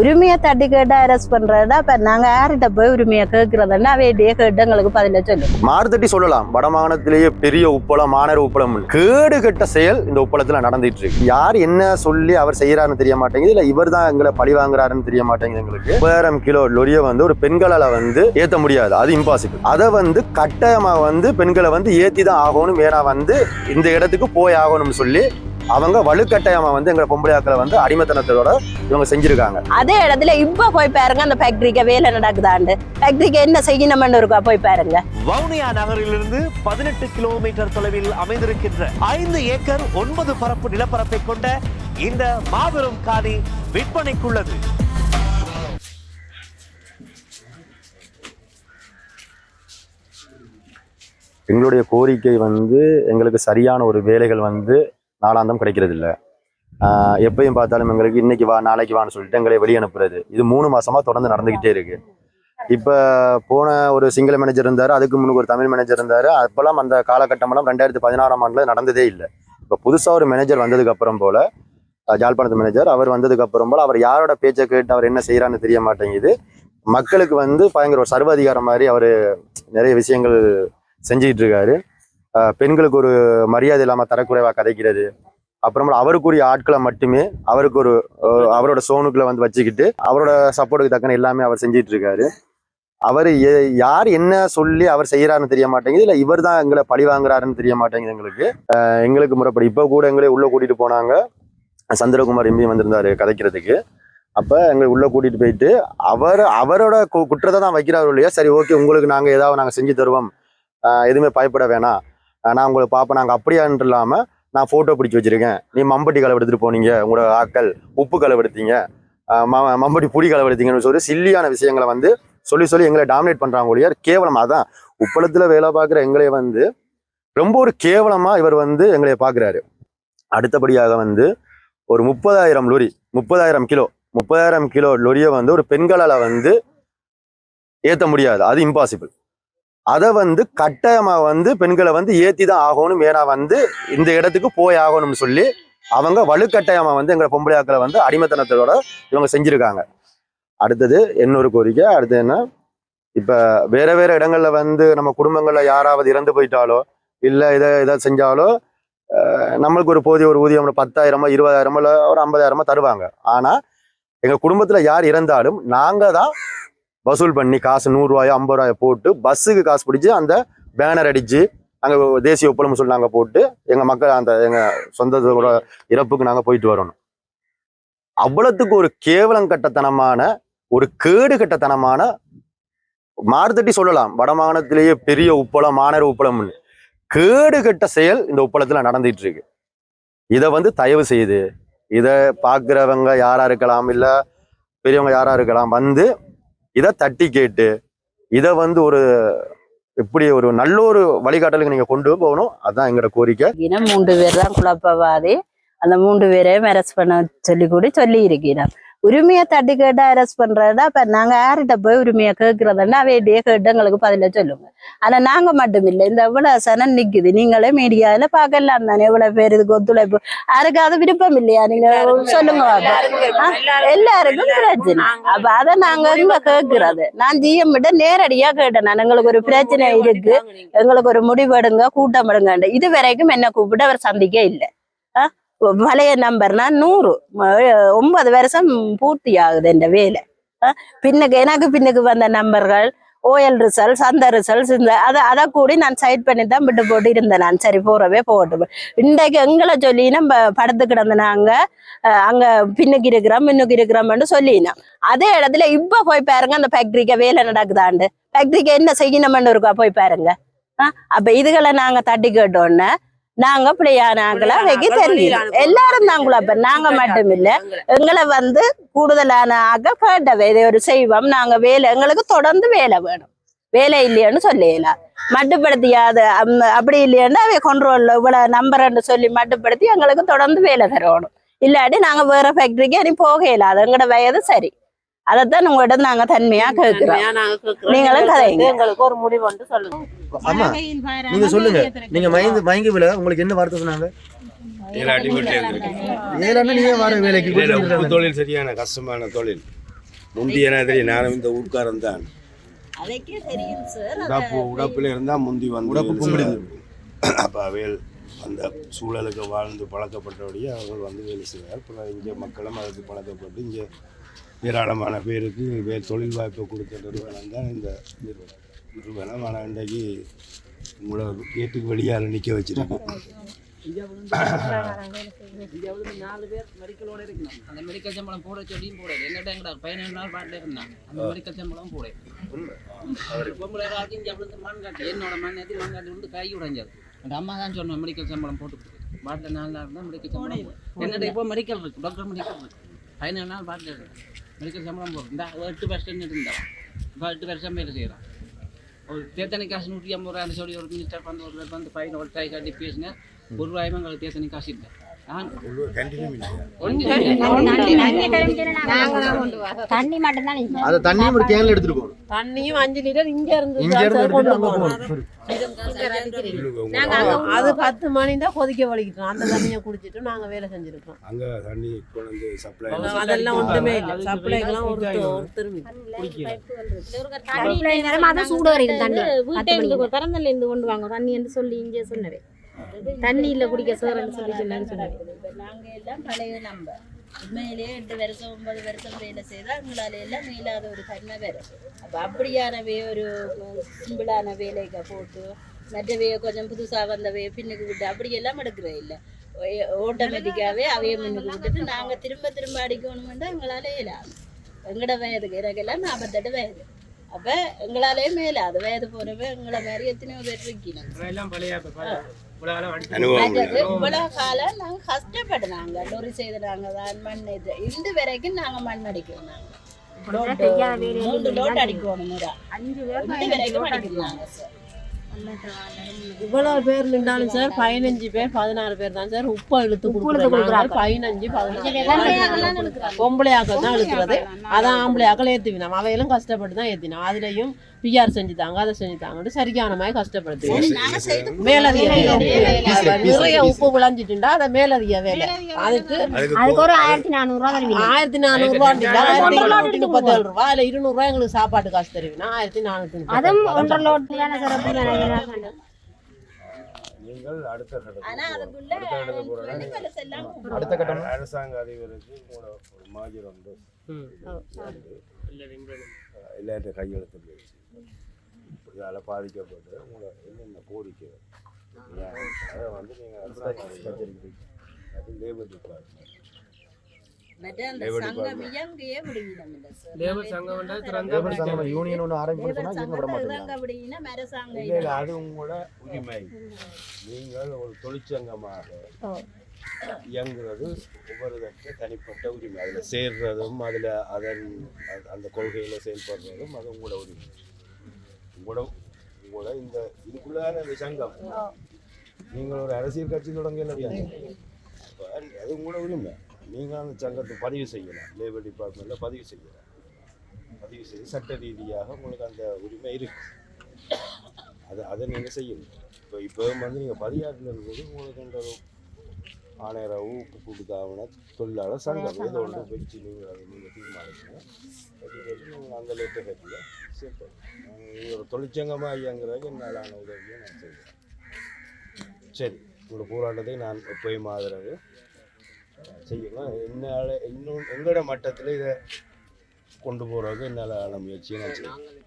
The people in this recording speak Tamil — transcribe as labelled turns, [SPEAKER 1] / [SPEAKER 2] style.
[SPEAKER 1] உரிமையை தட்டி கேட்டா அரெஸ்ட் பண்றதா இப்ப நாங்க யார்கிட்ட போய் உரிமையை கேட்கறதுன்னா அவையிட்டே கேட்டு எங்களுக்கு பதில சொல்லு
[SPEAKER 2] மாறுதட்டி சொல்லலாம். வடமாகாணத்திலேயே பெரிய உப்பளம் மாநகர உப்பளம். கேடு கெட்ட செயல் இந்த உப்பளத்துல நடந்துட்டு இருக்கு. யார் என்ன சொல்லி அவர் செய்யறாருன்னு தெரிய மாட்டேங்குது இல்ல இவர் தான் எங்களை பழி வாங்குறாருன்னு தெரிய மாட்டேங்குது எங்களுக்கு. முப்பதாயிரம் கிலோ லொரிய வந்து ஒரு பெண்களால வந்து ஏத்த முடியாது. அது இம்பாசிபிள் அதை வந்து கட்டாயமா வந்து பெண்களை வந்து ஏத்தி தான் ஆகணும் வேணா வந்து இந்த இடத்துக்கு போய் ஆகணும்னு சொல்லி அவங்க வலுக்கட்டாயமா வந்து எங்களை பொம்பளையாக்களை வந்து அடிமைத்தனத்தோட இவங்க செஞ்சிருக்காங்க.
[SPEAKER 1] அதே இடத்துல இப்ப போய் பாருங்க அந்த ஃபேக்டரிக்கு வேலை நடக்குதாண்டு ஃபேக்டரிக்கு என்ன செய்யணும்னு இருக்கா போய் பாருங்க.
[SPEAKER 3] வவுனியா நகரிலிருந்து பதினெட்டு கிலோமீட்டர் தொலைவில் அமைந்திருக்கின்ற ஐந்து ஏக்கர் ஒன்பது பரப்பு நிலப்பரப்பை கொண்ட இந்த மாபெரும் காணி விற்பனைக்குள்ளது.
[SPEAKER 2] எங்களுடைய கோரிக்கை வந்து எங்களுக்கு சரியான ஒரு வேலைகள் வந்து நாளாந்தம் கிடைக்கிறது இல்லை எப்பயும் பார்த்தாலும் எங்களுக்கு இன்னைக்கு வா நாளைக்கு வான்னு சொல்லிட்டு எங்களை வெளியே அனுப்புறது. இது மூணு மாசமா தொடர்ந்து நடந்துகிட்டே இருக்கு. இப்போ போன ஒரு சிங்கள மேனேஜர் இருந்தார் அதுக்கு முன்னுக்கு ஒரு தமிழ் மேனேஜர் இருந்தார். அப்போல்லாம் அந்த காலகட்டமெல்லாம் ரெண்டாயிரத்தி பதினாறாம் ஆண்டில் நடந்ததே இல்லை. இப்போ புதுசாக ஒரு மேனேஜர் வந்ததுக்கு அப்புறம் போல ஜாழ்ப்பாணத்து மேனேஜர் அவர் வந்ததுக்கு அப்புறம் போல் அவர் யாரோட பேச்சை கேட்டு அவர் என்ன செய்கிறான்னு தெரிய மாட்டேங்குது. மக்களுக்கு வந்து பயங்கர ஒரு சர்வாதிகாரம் மாதிரி அவர் நிறைய விஷயங்கள் செஞ்சுக்கிட்டு இருக்காரு. பெண்களுக்கு ஒரு மரியாதை இல்லாமல் தரக்குறைவாக கதைக்கிறது. அப்புறமா அவருக்குரிய ஆட்களை மட்டுமே அவருக்கு ஒரு அவரோட சோனுக்குள்ள வந்து வச்சுக்கிட்டு அவரோட சப்போர்ட்டுக்கு தக்கன எல்லாமே அவர் செஞ்சிட்டு இருக்காரு அவர் யார் என்ன சொல்லி அவர் செய்யறாருன்னு தெரிய மாட்டேங்குது. இல்லை இவர் தான் எங்களை பழி வாங்குறாருன்னு தெரிய மாட்டேங்குது எங்களுக்கு. எங்களுக்கு முறைப்படி. இப்போ கூட எங்களே உள்ள கூட்டிட்டு போனாங்க. சந்திரகுமார் எம்பி வந்திருந்தாரு கதைக்கிறதுக்கு. அப்போ எங்களை உள்ளே கூட்டிகிட்டு போயிட்டு அவர் அவரோட கு- குற்றத்தை தான் வைக்கிறாரு இல்லையா சரி ஓகே உங்களுக்கு நாங்கள் ஏதாவது நாங்கள் செஞ்சு தருவோம். எதுவுமே பயப்பட வேணாம். நான் உங்களை பார்ப்பேன். நாங்கள் அப்படியான்ட்டு இல்லாமல் நான் ஃபோட்டோ பிடிச்சி வச்சுருக்கேன். நீ மம்பட்டி களவு எடுத்துகிட்டு போனீங்க உங்களோட ஆட்கள் உப்பு களவு எடுத்தீங்க ம- மம்பட்டி புடி களவு எடுத்தீங்கன்னு சொல்லி சில்லியான விஷயங்களை வந்து சொல்லி சொல்லி எங்களை டாமினேட் பண்ணுறாங்க ஒழிய கேவலம். அதான் உப்பளத்தில் வேலை பார்க்குற எங்களை வந்து ரொம்ப ஒரு கேவலமாக இவர் வந்து எங்களை பார்க்குறாரு. அடுத்தபடியாக வந்து ஒரு முப்பதாயிரம் லொரி முப்பதாயிரம் கிலோ முப்பதாயிரம் கிலோ லொரியை வந்து ஒரு பெண்களால் வந்து ஏற்ற முடியாது. அது இம்பாசிபிள் அதை வந்து கட்டாயமா வந்து பெண்களை வந்து ஏற்றி தான் ஆகணும். வேணா வந்து இந்த இடத்துக்கு போய் ஆகணும்னு சொல்லி அவங்க வலுக்கட்டாயமா வந்து எங்களை பொம்பளையாக்களை வந்து அடிமைத்தனத்தோட இவங்க செஞ்சுருக்காங்க. அடுத்தது இன்னொரு கோரிக்கை அடுத்து என்ன? இப்போ வேற வேற இடங்களில் வந்து நம்ம குடும்பங்களில் யாராவது இறந்து போயிட்டாலோ இல்லை இதை இதை செஞ்சாலோ நம்மளுக்கு ஒரு போதிய ஒரு ஊதியம் ஒரு பத்தாயிரமோ இருபதாயிரமோ இல்லை ஒரு ஐம்பதாயிரமோ தருவாங்க. ஆனால் எங்கள் குடும்பத்தில் யார் இறந்தாலும் நாங்கள் தான் வசூல் பண்ணி காசு நூறுரூவாயோ ஐம்பது ரூபாயோ போட்டு பஸ்ஸுக்கு காசு பிடிச்சி அந்த பேனர் அடித்து அங்கே தேசிய ஒப்பளம் சொல்லி நாங்கள் போட்டு எங்கள் மக்கள் அந்த எங்கள் சொந்தத்தோட இறப்புக்கு நாங்கள் போயிட்டு வரணும் அவ்வளத்துக்கு ஒரு கேவலம் கட்டத்தனமான ஒரு கேடு கட்டத்தனமான மாறுதட்டி சொல்லலாம். வடமாகாணத்திலேயே பெரிய உப்பளம் மாநகர உப்பளம்னு. கேடு கட்ட செயல் இந்த உப்பளத்தில் நடந்துட்டு இருக்கு இதை வந்து தயவு செய்து இதை பார்க்குறவங்க யாராக இருக்கலாம் இல்லை பெரியவங்க யாரா இருக்கலாம் வந்து இதை தட்டி கேட்டு இதை வந்து ஒரு எப்படி ஒரு நல்ல ஒரு வழிகாட்டலுக்கு நீங்க கொண்டு போகணும். அதான் எங்களோட கோரிக்கை.
[SPEAKER 1] தினம் மூன்று பேர் தான் குழப்பவாதி. அந்த மூன்று பேரையும் மேரேஜ் பண்ண சொல்லி கூட சொல்லி இருக்கிறோம் உரிமையை தட்டி கேட்டு அரெஸ்ட் பண்றதா இப்ப நாங்க யார்கிட்ட போய் உரிமையை கேட்கறதுன்னா அவையிட்டே கேட்டு எங்களுக்கு பதில சொல்லுங்க. ஆனா நாங்க மட்டும் இல்லை. இந்த இவ்வளவு சனம் நிக்குது. நீங்களே மீடியால பார்க்கலாம் தானே. இவ்வளவு பேர் இதுக்கு ஒத்துழைப்பு. யாருக்காவது விருப்பம் இல்லையா? நீங்க சொல்லுங்க? எல்லாருக்கும் பிரச்சனை. அப்ப அதை நாங்க இங்க கேட்கறது நான் ஜிஎம் கிட்ட நேரடியா கேட்டேன். நான் எங்களுக்கு ஒரு பிரச்சனை இருக்கு. எங்களுக்கு ஒரு முடிவெடுங்க கூட்டம் எடுங்க இது வரைக்கும் என்ன கூப்பிட்டு அவர் சந்திக்க இல்லை? பழைய நம்பர்னா நூறு. ஒன்பது வருஷம் பூர்த்தி ஆகுது இந்த வேலை. ஆ? பின்னுக்கு எனக்கு பின்னுக்கு வந்த நம்பர்கள் ஓஎல் ரிசல்ட்ஸ் அந்த ரிசல்ட்ஸ் இந்த அதை அதை கூடி நான் சைட் பண்ணி தான் விட்டு போட்டு இருந்தேன் நான். சரி போறவே போகட்டும். இன்றைக்கு எங்களை சொல்லி நம்ம படுத்து கிடந்த நாங்க அஹ், அங்க பின்னுக்கு இருக்கிறோம் பின்னுக்கு இருக்கிறோம்னு சொல்லினோம். அதே இடத்துல இப்போ போய் பாருங்க அந்த ஃபேக்ட்ரிக்கு வேலை நடக்குதாண்டு. ஃபேக்ட்ரிக்கு என்ன செய்யணும்னு இருக்கா போய் பாருங்க. ஆ? அப்போ இதுகளை நாங்கள் தட்டி கேட்டோன்னே நாங்க பிள்ளையான ஆக்களா வைக்க தெரியல எல்லாரும் தாங்களா அப்ப? நாங்க மட்டும் இல்ல எங்களை வந்து கூடுதலான ஆக்கள் கேட்டவை. இதை ஒரு செய்வோம். நாங்க வேலை எங்களுக்கு தொடர்ந்து வேலை வேணும். வேலை இல்லையான்னு சொல்லலாம் மட்டுப்படுத்தியாத அப்படி இல்லையான்னு அவை கொண்ட்ரோல்ல இவ்வளவு நம்பர்ன்னு சொல்லி மட்டுப்படுத்தி எங்களுக்கு தொடர்ந்து வேலை தரணும். இல்லாட்டி நாங்க வேற ஃபேக்டரிக்கு இனி போகல. அது எங்களோட வயது சரி. அதைத்தான் உங்கள்கிட்ட நாங்க தன்மையா கேட்கிறோம் நீங்களும் கதைங்க.
[SPEAKER 4] எங்களுக்கு ஒரு முடிவு வந்து சொல்லுங்க.
[SPEAKER 2] ஆமா. நீங்க சொல்லுங்க. நீங்க மயந்து மயங்கி விழ உங்களுக்கு என்ன வார்த்தை சொன்னாங்க.
[SPEAKER 5] தொழில் சரியான கஷ்டமான தொழில்.
[SPEAKER 4] முந்தைய நேரத்தில் நானும் இந்த ஊர்க்காரன் தான்.
[SPEAKER 1] அதைக்கே தெரியும் சார்
[SPEAKER 4] உடப்பு உடப்பில் இருந்தால் முந்தி வந்து
[SPEAKER 2] உடப்பு கும்பிடுது.
[SPEAKER 4] அப்போ அவையில் அந்த சூழலுக்கு வாழ்ந்து பழக்கப்பட்டபடியே அவர்கள் வந்து வேலை செய்வார் இங்கே மக்களும் அதுக்கு பழக்கப்பட்டு இங்கே ஏராளமான பேருக்கு வேறு தொழில் வாய்ப்பை கொடுத்த நிறுவனம் தான் இந்த நிறுவனம். நிறுவனம் ஆனால் இன்றைக்கு உங்களை கேட்டுக்கு வெளியால் நிற்க வச்சிருக்கு.
[SPEAKER 5] இந்தியாவில் நாலு பேர் மெடிக்கலோட இருக்கணும் அந்த மெடிக்கல் சம்பளம் போட சொல்லியும் போட எங்கிட்ட எங்கடா பதினேழு நாள் பாட்டில் இருந்தான் அந்த மெடிக்கல் சம்பளம் போட பொம்பளை இங்கே இந்தியாவில் மண் காட்டி என்னோட மண் ஏற்றி மண் காட்டி வந்து கை உடைஞ்சது அந்த அம்மா தான் சொன்னேன் மெடிக்கல் சம்பளம் போட்டு பாட்டில் நாலு நாள் தான் மெடிக்கல் சம்பளம் போடு. இப்போ மெடிக்கல் இருக்கு. டாக்டர் மெடிக்கல் இருக்கு. பதினேழு நாள் பாட்டில் இருக்கு மெடிக்கல் சம்பளம் போடும் இந்த எட்டு பர்சன்ட் இருந்தான் இப்போ எட்டு வருஷம் வேலை செய்கிறான் ஒரு தேத்தனை காசு நூற்றி ஐம்பது ரூபாய் சொல்லி ஒரு மினிஸ்டர் வந்து ஒரு வந்து பையன் ஒரு டை கட்டி பேசினேன் ஒரு ரூபாயுமே எங்களுக்கு தேத்தனை காசு இல்லை
[SPEAKER 6] தண்ணி மட்டும்தான் நிக்கும்.
[SPEAKER 2] அதை தண்ணி ஒரு கேன்ல எடுத்துட்டு போகணும்.
[SPEAKER 7] தண்ணியும் அஞ்சு லிட்டர் இங்க இருந்து
[SPEAKER 2] இங்க இருந்து
[SPEAKER 7] தான் கொண்டு போகணும். அது பத்து மணி தான் கொதிக்க வலிக்கிட்டோம் அந்த தண்ணியை குடிச்சிட்டு நாங்க வேலை செஞ்சிருக்கோம்.
[SPEAKER 4] அங்கே தண்ணி கொண்டு சப்ளை
[SPEAKER 7] அதெல்லாம் ஒன்றுமே இல்லை. சப்ளைக்கெல்லாம் ஒரு ஒரு திரும்பி.
[SPEAKER 6] தண்ணி நேரமா அதான் சூடு வரையும் தண்ணி.
[SPEAKER 8] வீட்டை இருந்து திறந்தல இருந்து கொண்டு வாங்க. தண்ணி என்று சொல்லி இங்கே சொன்னவே தண்ணி இல்ல குடிக்க சோறுன்னு சொல்லி சொன்னேன்னு சொன்னவே
[SPEAKER 1] நாங்க எல்லாம் பழைய நம்ப உண்மையிலேயே எட்டு வருஷம் ஒன்பது வருஷம் வேலை செய்தா எங்களால எல்லாம் மீளாத ஒரு தன்மை வரும் அப்ப அப்படியானவே ஒரு சிம்பிளான வேலைக்கு போட்டு மற்றவைய கொஞ்சம் புதுசா வந்தவைய பின்னுக்கு விட்டு அப்படி எல்லாம் எடுக்கிற இல்ல. ஆட்டோமேட்டிக்காவே அவைய முன்னுக்கு விட்டுட்டு நாங்க திரும்ப திரும்ப அடிக்கணும்னா எங்களால இயலாது. எங்கட வயதுக்கு எனக்கெல்லாம் நாற்பத்தெட்டு வயது. அப்ப எங்களாலே மேலாது. வயது போறவ எங்களை மாதிரி எத்தனையோ பேர் மற்றது இவ்வளவு காலம் நாங்க கஷ்டப்படுறாங்க லொரி செய்தாங்க தான் மண் இது. இந்த வரைக்கும் நாங்க மண் அடிக்கிறோம் நாங்க. லோட்டு மூன்று லோட் அடிக்கணும். முறை
[SPEAKER 8] அஞ்சு
[SPEAKER 1] இந்த வரைக்கும் அடிக்கிறாங்க சார்.
[SPEAKER 7] இவ்வளவு பேர் நின்றாலும் சார் பதினஞ்சு பேர் பதினாறு பேர் தான் சார். உப்பை இழுத்து
[SPEAKER 6] இழுத்து
[SPEAKER 7] கொடுக்குறாங்க. பதினஞ்சு
[SPEAKER 8] எடுக்கிறாங்க.
[SPEAKER 7] பொம்பளையாக்கள் தான் இழுக்கிறது அதான் ஆம்பளையாக்கள் ஏற்றுவினோம் அவையெல்லாம் கஷ்டப்பட்டு தான் ஏற்றினோம் அதுலயும் பிஆர் செஞ்சுட்டாங்க அதை செஞ்சுட்டாங்கன்னு சரியான மாதிரி கஷ்டப்படுத்து
[SPEAKER 1] நாங்க செய்து
[SPEAKER 7] மேலதிக நிறைய உப்பு விளைஞ்சிட்டுண்டா அதை மேலதிக வேலை. அதுக்கு
[SPEAKER 6] அதுக்கு ஒரு ஆயிரத்தி நானூறு ரூபா தருவீங்க.
[SPEAKER 7] ஆயிரத்தி நானூறு ரூபா ஆயிரத்தி முப்பத்தேழு ரூபா. இல்ல இருநூறு ரூபாய் எங்களுக்கு சாப்பாட்டு காசு தருவீங்கன்னா ஆயிரத்தி நானூத்தி
[SPEAKER 6] அதுவும் ஒன்றரை லோட்டு
[SPEAKER 4] நீங்கள் அடுத்த
[SPEAKER 2] கட்டம்
[SPEAKER 4] அரசாங்க அதிபருக்கு ஒரு மாஜர் வந்து எல்லார்ட்ட கையெழுத்து இதால் பாதிக்கப்பட்டு உங்களை என்னென்ன கோரிக்கை? அதை வந்து நீங்கள் லேபர் டிபார்ட்மெண்ட்
[SPEAKER 2] யூனியன் ஒன்று
[SPEAKER 4] இல்லை அது உங்களோட உரிமை. நீங்கள் ஒரு தொழிற்சங்கமாக இயங்குறது ஒவ்வொருதற்கு தனிப்பட்ட உரிமை. அதில் சேர்றதும் அதில் அதன் அந்த கொள்கையில் செயல்படுறதும் அது உங்களோட உரிமை. உங்களோட உங்களோட இந்த இதுக்குள்ளான இந்த சங்கம். நீங்கள் ஒரு அரசியல் கட்சி தொடங்கல அப்ப அது உங்களோட உரிமை. நீங்கள் அந்த சங்கத்தை பதிவு செய்யலாம். லேபர் டிபார்ட்மெண்ட்டில் பதிவு செய்யலாம். பதிவு செய்து சட்ட ரீதியாக உங்களுக்கு அந்த உரிமை இருக்கு. அதை அதை நீங்கள் செய்யணும். இப்போ இப்போ வந்து நீங்கள் பதியாட்டில் இருக்கும்போது உங்களுக்கு அந்த ஆணையரவு கொடுத்தாங்கன்னா தொழிலாளர் சங்கம். ஏதோ ஒன்று வச்சு நீங்கள் அதை நீங்கள் நீங்கள் அந்த லெட்டர் கட்டில் சிம்பிள். நீங்கள் ஒரு தொழிற்சங்கமாக ஐயாங்கிறதுக்கு என்னாலான உதவியை நான் செய்வேன். சரி உங்களோட போராட்டத்தை நான் எப்பயும் ஆதரவு செய்யலாம் என்னால் இன்னும் எங்களோட மட்டத்தில் இதை கொண்டு போகிறதுக்கு என்னால் முயற்சியை நான் செய்வேன்.